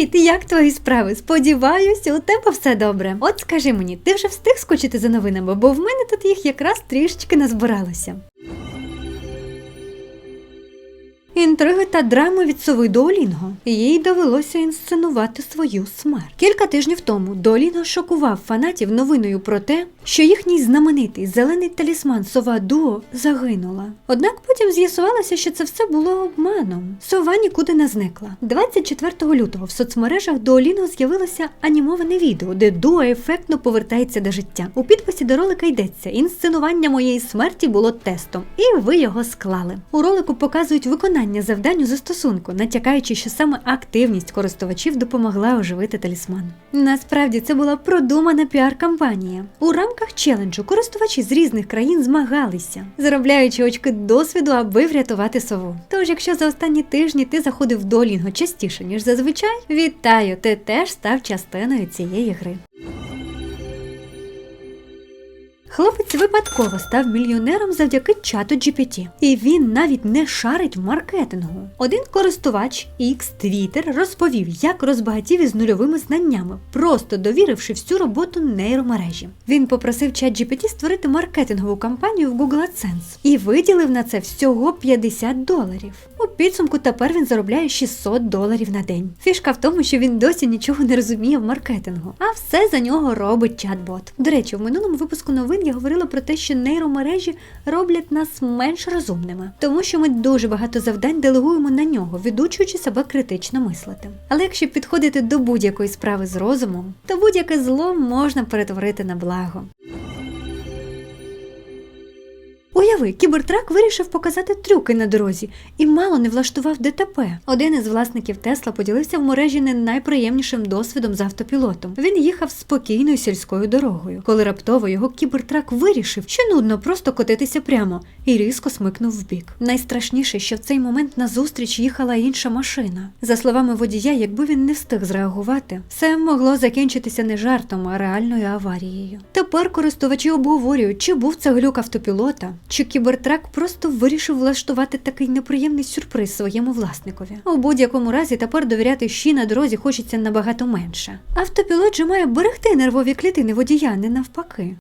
Привіт! Як твої справи? Сподіваюсь, у тебе все добре. От скажи мені, ти вже встиг скочити за новинами, бо в мене тут їх якраз трішечки назбиралося. Інтриги та драми від сови Дуолінго. Їй довелося інсценувати свою смерть. Кілька тижнів тому Дуолінго шокував фанатів новиною про те, що їхній знаменитий зелений талісман сова Дуо загинула. Однак потім з'ясувалося, що це все було обманом. Сова нікуди не зникла. 24 лютого в соцмережах Дуолінго з'явилося анімоване відео, де Дуо ефектно повертається до життя. У підписі до ролика йдеться: інсценування моєї смерті було тестом, і ви його склали. У ролику показують виконання завдань у застосунку, натякаючи, що саме активність користувачів допомогла оживити талісман. Насправді це була продумана піар-кампанія. У рамках челенджу користувачі з різних країн змагалися, заробляючи очки досвіду, аби врятувати сову. Тож, якщо за останні тижні ти заходив до Лінго частіше ніж зазвичай, вітаю! Ти теж став частиною цієї гри. Хлопець випадково став мільйонером завдяки чату GPT. І він навіть не шарить в маркетингу. Один користувач X Twitter розповів, як розбагатів із нульовими знаннями, просто довіривши всю роботу нейромережі. Він попросив чат GPT створити маркетингову кампанію в Google AdSense і виділив на це всього 50 доларів. У підсумку тепер він заробляє 600 доларів на день. Фішка в тому, що він досі нічого не розуміє в маркетингу, а все за нього робить чат-бот. До речі, в минулому випуску новин я говорила про те, що нейромережі роблять нас менш розумними, тому що ми дуже багато завдань делегуємо на нього, відучуючи себе критично мислити. Але якщо підходити до будь-якої справи з розумом, то будь-яке зло можна перетворити на благо. Уяви, кібертрак вирішив показати трюки на дорозі і мало не влаштував ДТП. Один із власників Тесла поділився в мережі не найприємнішим досвідом з автопілотом. Він їхав спокійною сільською дорогою, коли раптово його кібертрак вирішив, що нудно просто котитися прямо і різко смикнув вбік. Найстрашніше, що в цей момент назустріч їхала інша машина. За словами водія, якби він не встиг зреагувати, все могло закінчитися не жартом, а реальною аварією. Тепер користувачі обговорюють, чи був це глюк автопілота, чи кібертрак просто вирішив влаштувати такий неприємний сюрприз своєму власникові. У будь-якому разі тепер довіряти щі на дорозі хочеться набагато менше. Автопілот же має берегти нервові клітини водія, не навпаки.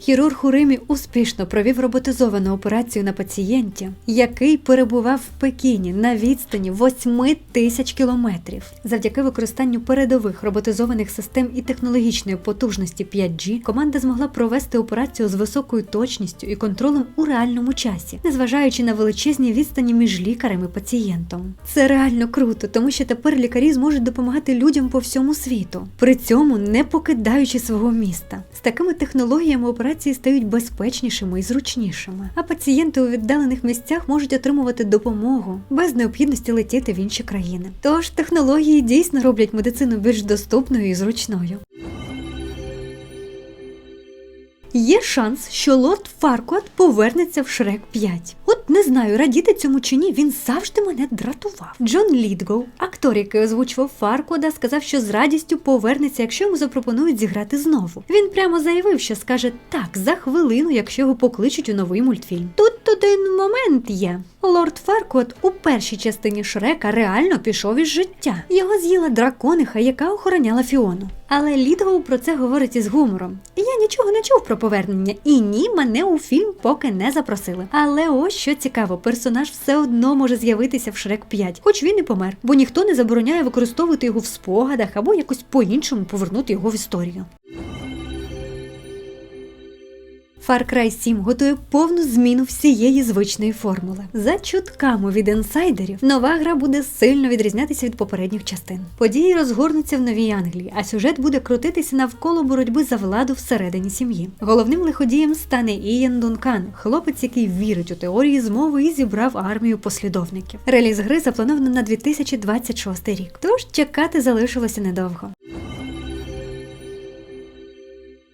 Хірург у Римі успішно провів роботизовану операцію на пацієнті, який перебував в Пекіні на відстані 8 тисяч кілометрів. Завдяки використанню передових роботизованих систем і технологічної потужності 5G команда змогла провести операцію з високою точністю і контролем у реальному часі, незважаючи на величезні відстані між лікарем і пацієнтом. Це реально круто, тому що тепер лікарі зможуть допомагати людям по всьому світу, при цьому не покидаючи свого міста. З такими технологіями операції стають безпечнішими і зручнішими, а пацієнти у віддалених місцях можуть отримувати допомогу без необхідності летіти в інші країни. Тож технології дійсно роблять медицину більш доступною і зручною. Є шанс, що лорд Фаркуат повернеться в Шрек 5. От не знаю, радіти цьому чи ні, він завжди мене дратував. Джон Лідгоу, актор, який озвучував Фаркода, сказав, що з радістю повернеться, якщо йому запропонують зіграти знову. Він прямо заявив, що скаже так за хвилину, якщо його покличуть у новий мультфільм. Тут один момент є. Лорд Фаркот у першій частині Шрека реально пішов із життя. Його з'їла дракониха, яка охороняла Фіону. Але Лідгоу про це говорить із гумором. Я нічого не чув про повернення, і ні, мене у фільм поки не запросили. Але ось що цікаво, персонаж все одно може з'явитися в Шрек 5, хоч він і помер, бо ніхто не забороняє використовувати його в спогадах або якось по-іншому повернути його в історію. Far Cry 7 готує повну зміну всієї звичної формули. За чутками від інсайдерів, нова гра буде сильно відрізнятися від попередніх частин. Події розгорнуться в Новій Англії, а сюжет буде крутитися навколо боротьби за владу всередині сім'ї. Головним лиходієм стане Ієн Дункан, хлопець, який вірить у теорії змови і зібрав армію послідовників. Реліз гри заплановано на 2026 рік, тож чекати залишилося недовго.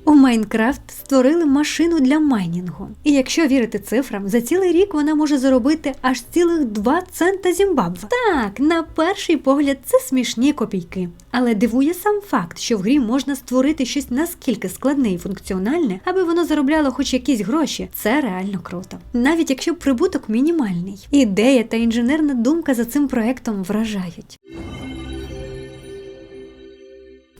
У Майнкрафт створили машину для майнінгу. І якщо вірити цифрам, за цілий рік вона може заробити аж цілих 2 цента Зімбабве. Так, на перший погляд, це смішні копійки. Але дивує сам факт, що в грі можна створити щось наскільки складне і функціональне, аби воно заробляло хоч якісь гроші. Це реально круто. Навіть якщо прибуток мінімальний. Ідея та інженерна думка за цим проектом вражають.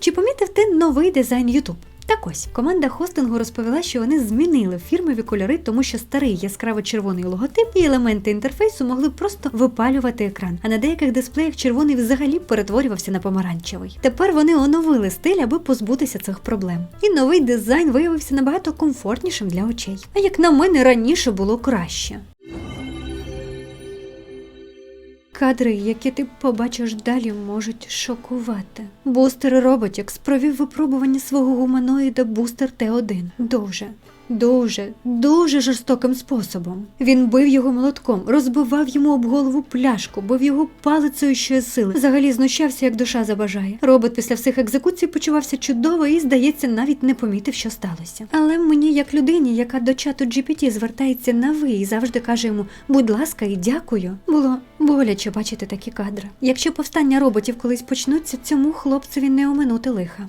Чи помітив ти новий дизайн YouTube? Так ось команда хостингу розповіла, що вони змінили фірмові кольори, тому що старий яскраво-червоний логотип і елементи інтерфейсу могли просто випалювати екран. А на деяких дисплеях червоний взагалі перетворювався на помаранчевий. Тепер вони оновили стиль, аби позбутися цих проблем. І новий дизайн виявився набагато комфортнішим для очей. А як на мене раніше було краще. Кадри, які ти побачиш далі, можуть шокувати. Бустер Роботікс провів випробування свого гуманоїда Бустер Т1 дуже, дуже, дуже жорстоким способом. Він бив його молотком, розбивав йому об голову пляшку, бив його палицею що сили. Взагалі знущався, як душа забажає. Робот після всіх екзекуцій почувався чудово і, здається, навіть не помітив, що сталося. Але мені, як людині, яка до чату GPT звертається на ви і завжди каже йому будь ласка і дякую, було боляче бачити такі кадри. Якщо повстання роботів колись почнуться, цьому хлопцеві не оминути лиха.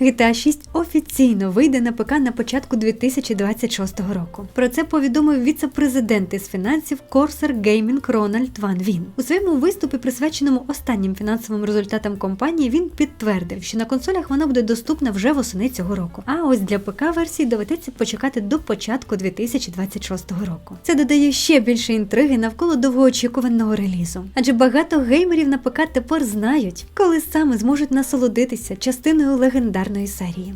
GTA 6 офіційно вийде на ПК на початку 2026 року. Про це повідомив віце-президент із фінансів Corsair Gaming Рональд Ван Він. У своєму виступі, присвяченому останнім фінансовим результатам компанії, він підтвердив, що на консолях вона буде доступна вже восени цього року. А ось для ПК версії доведеться почекати до початку 2026 року. Це додає ще більше інтриги навколо довгоочікуваного релізу. Адже багато геймерів на ПК тепер знають, коли саме зможуть насолодитися частиною легендарної серії.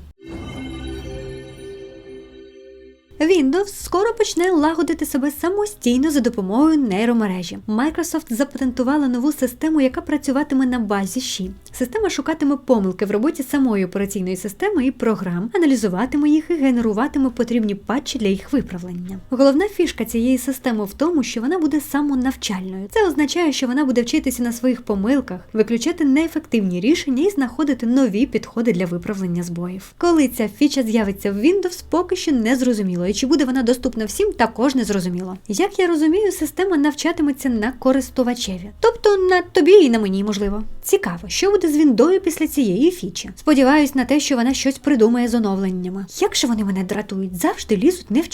Windows скоро почне лагодити себе самостійно за допомогою нейромережі. Microsoft запатентувала нову систему, яка працюватиме на базі Ші. Система шукатиме помилки в роботі самої операційної системи і програм, аналізуватиме їх і генеруватиме потрібні патчі для їх виправлення. Головна фішка цієї системи в тому, що вона буде самонавчальною. Це означає, що вона буде вчитися на своїх помилках, виключати неефективні рішення і знаходити нові підходи для виправлення збоїв. Коли ця фіча з'явиться в Windows, поки що не зрозуміло, і чи буде вона доступна всім, також не зрозуміло. Як я розумію, система навчатиметься на користувачеві, тобто на тобі і на мені, можливо. Цікаво, що буде з Віндою після цієї фічі. Сподіваюсь на те, що вона щось придумає з оновленнями. Як же вони мене дратують, завжди лізуть не в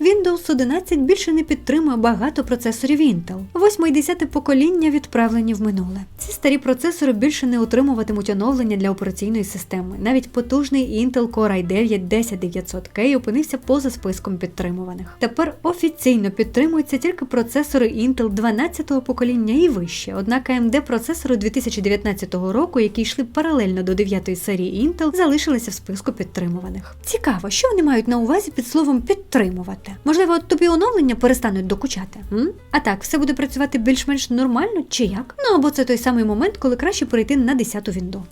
Windows 11 більше не підтримує багато процесорів Intel. Восьме і десяте покоління відправлені в минуле. Ці старі процесори більше не отримуватимуть оновлення для операційної системи. Навіть потужний Intel Core i9 10900K опинився поза списком підтримуваних. Тепер офіційно підтримуються тільки процесори Intel 12-го покоління і вище. Однак AMD процесори 2019 року, які йшли паралельно до 9 серії Intel, залишилися в списку підтримуваних. Цікаво, що вони мають на увазі під словом підтримувати. Можливо, тобі оновлення перестануть докучати. М? А так, все буде працювати більш-менш нормально чи як? Ну або це той самий момент, коли краще перейти на 10-ту вінду.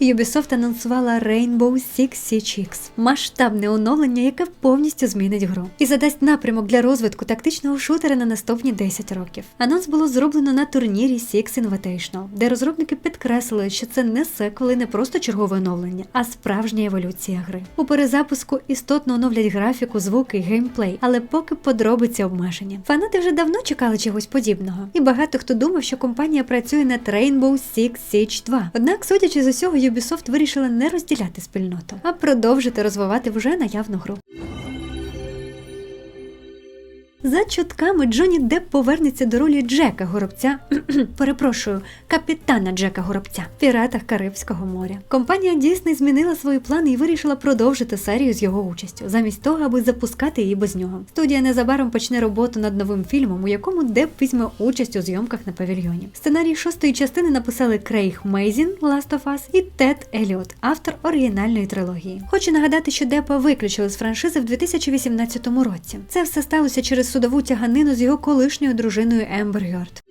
Ubisoft анонсувала Rainbow Six Siege X – масштабне оновлення, яке повністю змінить гру і задасть напрямок для розвитку тактичного шутера на наступні 10 років. Анонс було зроблено на турнірі Six Invitational, де розробники підкреслили, що це не секвел і не просто чергове оновлення, а справжня еволюція гри. У перезапуску істотно оновлять графіку, звуки і геймплей, але поки подробиці обмежені. Фанати вже давно чекали чогось подібного, і багато хто думав, що компанія працює над Rainbow Six Siege 2. Однак, судячи з усього, Ubisoft вирішила не розділяти спільноту, а продовжити розвивати вже наявну гру. За чутками Джонні Депп повернеться до ролі Джека Горобця, перепрошую, капітана Джека Горобця в піратах Карибського моря. Компанія Disney змінила свої плани і вирішила продовжити серію з його участю, замість того, аби запускати її без нього. Студія незабаром почне роботу над новим фільмом, у якому Депп візьме участь у зйомках на павільйоні. Сценарій шостої частини написали Крейг Мейзін, Last of Us і Тед Еліот, автор оригінальної трилогії. Хочу нагадати, що Деппа виключили з франшизи в 2018 році. Це все сталося через судову тяганину з його колишньою дружиною Ембер Йорд.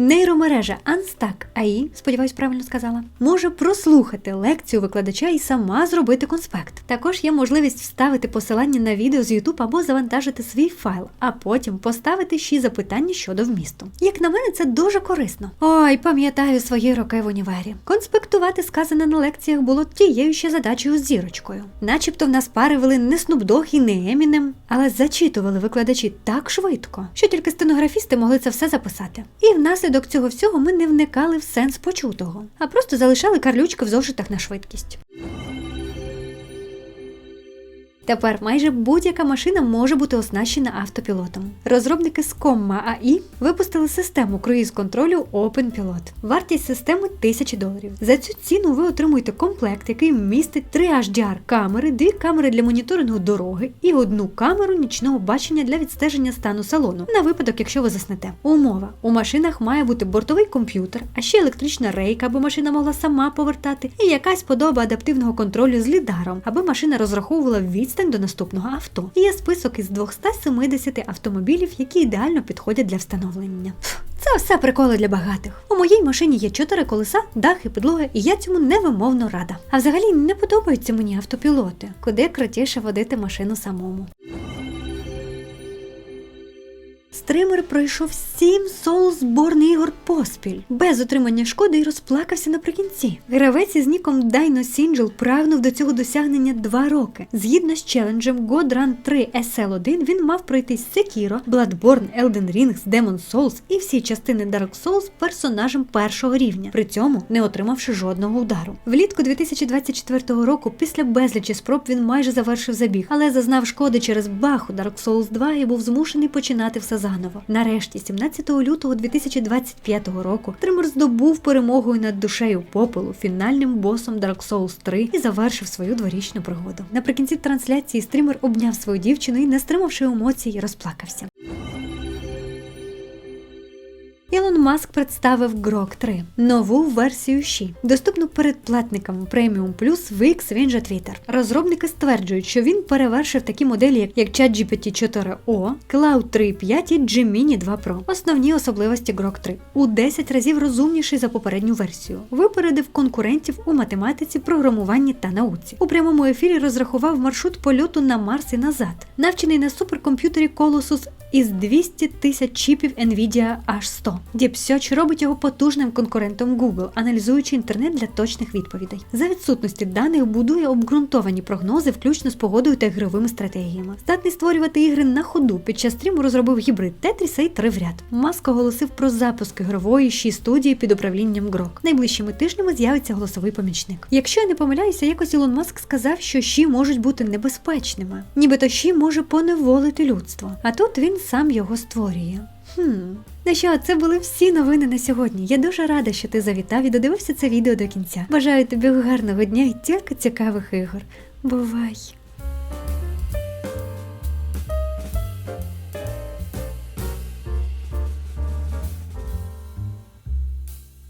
Нейромережа Unstack AI, сподіваюсь, правильно сказала, може прослухати лекцію викладача і сама зробити конспект. Також є можливість вставити посилання на відео з YouTube або завантажити свій файл, а потім поставити ще запитання щодо вмісту. Як на мене, це дуже корисно. Ой, пам'ятаю свої роки в універі. Конспектувати сказане на лекціях було тією ще задачею з зірочкою. Начебто в нас пари вели не Snoop і не Емінем, але зачитували викладачі так швидко, що тільки стенографісти могли це все записати. І внаслідок цього всього ми не вникали в сенс почутого, а просто залишали карлючки в зошитах на швидкість. Тепер майже будь-яка машина може бути оснащена автопілотом. Розробники з Comma AI випустили систему круїз-контролю OpenPilot. Вартість системи 1000 доларів. За цю ціну ви отримуєте комплект, який містить 3 HDR камери, дві камери для моніторингу дороги і одну камеру нічного бачення для відстеження стану салону на випадок, якщо ви заснете. Умова: у машинах має бути бортовий комп'ютер, а ще електрична рейка, аби машина могла сама повертати, і якась подоба адаптивного контролю з лідаром, аби машина розраховувала відстань до наступного авто. Є список із 270 автомобілів, які ідеально підходять для встановлення. Це все приколи для багатих. У моїй машині є чотири колеса, дах і підлога, і я цьому невимовно рада. А взагалі не подобаються мені автопілоти, куди крутіше водити машину самому. Стример пройшов сім зборних ігор поспіль, без отримання шкоди і розплакався наприкінці. Гравець із ніком Dino Сінджел прагнув до цього досягнення два роки. Згідно з челенджем God Run 3 SL1 він мав пройти Sekiro, Bloodborne, Elden Ring, Demon Souls і всі частини Dark Souls персонажем першого рівня, при цьому не отримавши жодного удару. Влітку 2024 року, після безлічі спроб, він майже завершив забіг, але зазнав шкоди через баг у Dark Souls 2 і був змушений починати все заново. Нарешті, 17 лютого 2025 року, Тример здобув перемогою над душею попелу, фінальним босом Dark Souls 3 і завершив свою дворічну пригоду. Наприкінці трансляції стрімер обняв свою дівчину і, не стримавши емоцій, розплакався. Ілон Маск представив Grok 3 нову версію Ші, доступну передплатникам Premium Plus в X же Twitter. Розробники стверджують, що він перевершив такі моделі, як ChatGPT 4o, Cloud 3.5 і Gemini 2 Pro. Основні особливості Grok 3 у 10 разів розумніший за попередню версію. Випередив конкурентів у математиці, програмуванні та науці. У прямому ефірі розрахував маршрут польоту на Марс і назад, навчений на суперкомп'ютері Colossus із 200 тисяч чіпів Nvidia H100. Deep Search робить його потужним конкурентом Google, аналізуючи інтернет для точних відповідей. За відсутності даних будує обґрунтовані прогнози, включно з погодою та ігровими стратегіями. Здатний створювати ігри на ходу. Під час стріму розробив гібрид Тетріса і три в ряд. Маск оголосив про запуск ігрової ші студії під управлінням Grok. Найближчими тижнями з'явиться голосовий помічник. Якщо я не помиляюся, якось Ілон Маск сказав, що ші можуть бути небезпечними, нібито ші може поневолити людство. А тут він сам його створює. Хм. Ну що, це були всі новини на сьогодні. Я дуже рада, що ти завітав і додивився це відео до кінця. Бажаю тобі гарного дня і тільки цікавих ігор. Бувай!